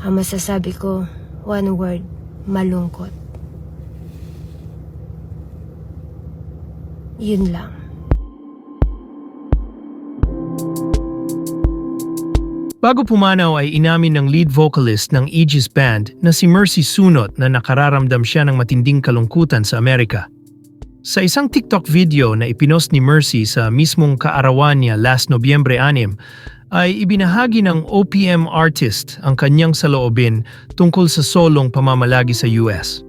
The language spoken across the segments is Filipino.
Ang masasabi ko, one word, malungkot. Yun lang. Bago pumanaw ay inamin ng lead vocalist ng Aegis Band na si Mercy Sunot na nakararamdam siya ng matinding kalungkutan sa Amerika. Sa isang TikTok video na ipinost ni Mercy sa mismong kaarawan niya last Nobyembre 6, ay ibinahagi ng OPM artist ang kanyang saloobin tungkol sa solong pamamalagi sa US.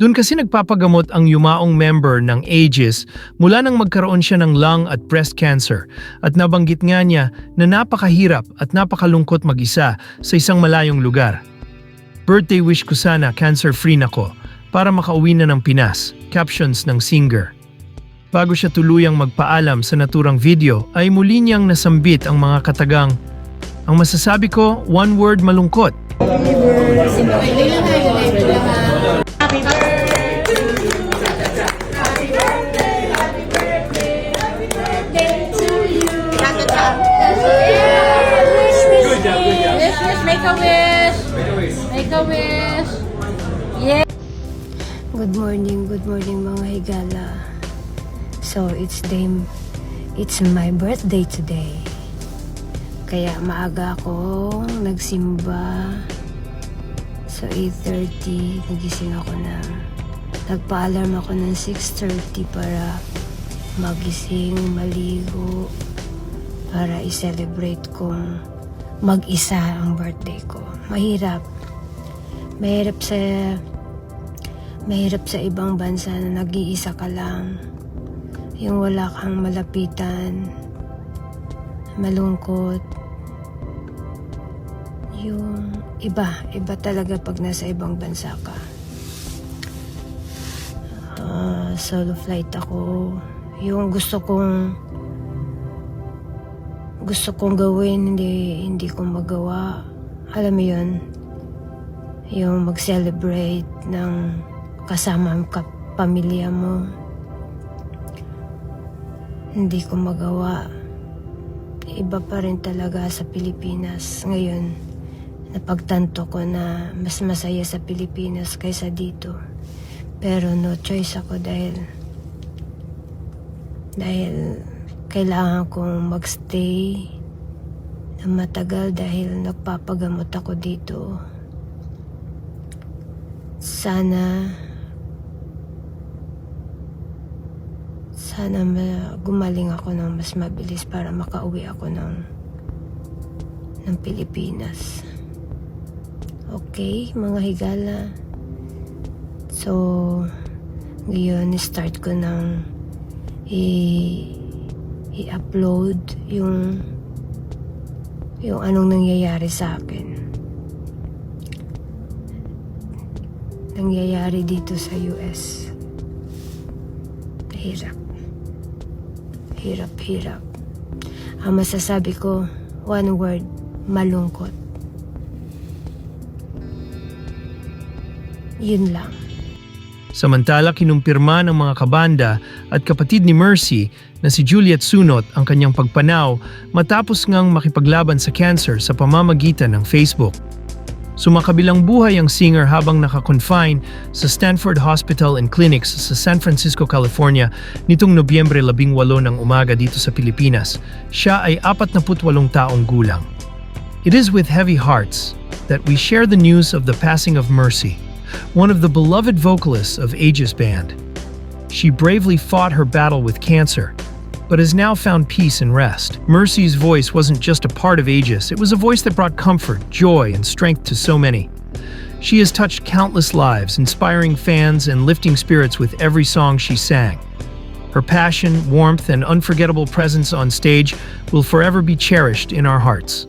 Doon kasi nagpapagamot ang yumaong member ng Aegis mula nang magkaroon siya ng lung at breast cancer at nabanggit nga niya na napakahirap at napakalungkot mag-isa sa isang malayong lugar. Birthday wish ko sana cancer-free na ko para makauwi na ng Pinas, captions ng singer. Bago siya tuluyang magpaalam sa naturang video ay muli niyang nasambit ang mga katagang Ang masasabi ko, one word malungkot. Good morning, good morning mga higala. So, it's day, it's my birthday today. Kaya maaga ako nagsimba. So, 8.30, nagising ako na. Nagpa-alarm ako ng 6.30 para magising, maligo, para i-celebrate kong mag-isa ang birthday ko. Mahirap. Mahirap sa Mahirap sa ibang bansa na nag-iisa ka lang. Yung wala kang malapitan. Malungkot. Yung iba, iba talaga pag nasa ibang bansa ka. Ah, solo flight ako. Yung gusto kong gusto kong gawin, hindi, hindi ko magawa. Alam mo yun? Yung mag-celebrate ng kasama kap- pamilya mo. Hindi ko magawa. Iba pa rin talaga sa Pilipinas. Ngayon, napagtanto ko na mas masaya sa Pilipinas kaysa dito. Pero no choice ako dahil dahil kailangan kong magstay na matagal dahil nagpapagamot ako dito. Sana sana ma- gumaling ako ng mas mabilis para makauwi ako ng ng Pilipinas. Okay, mga higala. So, ngayon, start ko ng i- i-upload yung yung anong nangyayari sa akin. Nangyayari dito sa US. Hirap. Hirap, hirap. Ang masasabi ko, one word, malungkot. Yun lang. Samantala kinumpirma ng mga kabanda at kapatid ni Mercy na si Juliet Sunot ang kanyang pagpanaw matapos ngang makipaglaban sa cancer sa pamamagitan ng Facebook. Sumakabilang buhay ang singer habang nakakonfine sa Stanford Hospital and Clinics sa San Francisco, California nitong Nobyembre 18 ng umaga dito sa Pilipinas. Siya ay 48 taong gulang. It is with heavy hearts that we share the news of the passing of Mercy, one of the beloved vocalists of Aegis Band. She bravely fought her battle with cancer, but has now found peace and rest. Mercy's voice wasn't just a part of Aegis, it was a voice that brought comfort, joy, and strength to so many. She has touched countless lives, inspiring fans and lifting spirits with every song she sang. Her passion, warmth, and unforgettable presence on stage will forever be cherished in our hearts.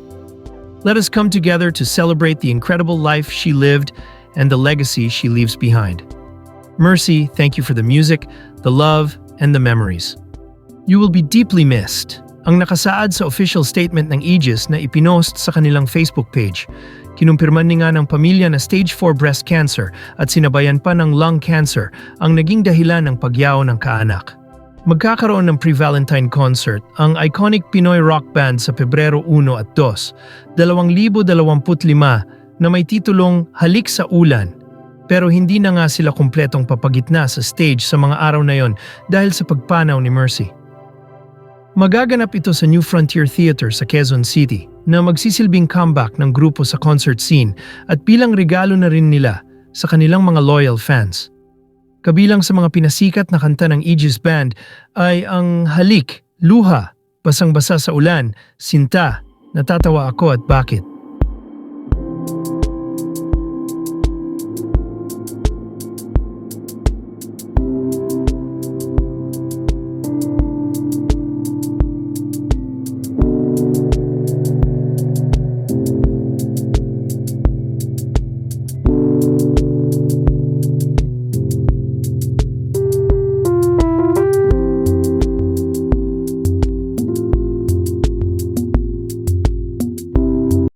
Let us come together to celebrate the incredible life she lived and the legacy she leaves behind. Mercy, thank you for the music, the love, and the memories. You will be deeply missed. Ang nakasaad sa official statement ng Aegis na ipinost sa kanilang Facebook page. Kinumpirman ni nga ng pamilya na stage 4 breast cancer at sinabayan pa ng lung cancer ang naging dahilan ng pagyaw ng kaanak. Magkakaroon ng pre-Valentine concert ang iconic Pinoy rock band sa Pebrero 1 at 2, 2025 na may titulong Halik sa Ulan. Pero hindi na nga sila kumpletong papagitna sa stage sa mga araw na yon dahil sa pagpanaw ni Mercy. Magaganap ito sa New Frontier Theater sa Quezon City na magsisilbing comeback ng grupo sa concert scene at bilang regalo na rin nila sa kanilang mga loyal fans. Kabilang sa mga pinasikat na kanta ng Aegis Band ay ang Halik, Luha, Basang-basa sa ulan, Sinta, Natatawa ako at Bakit.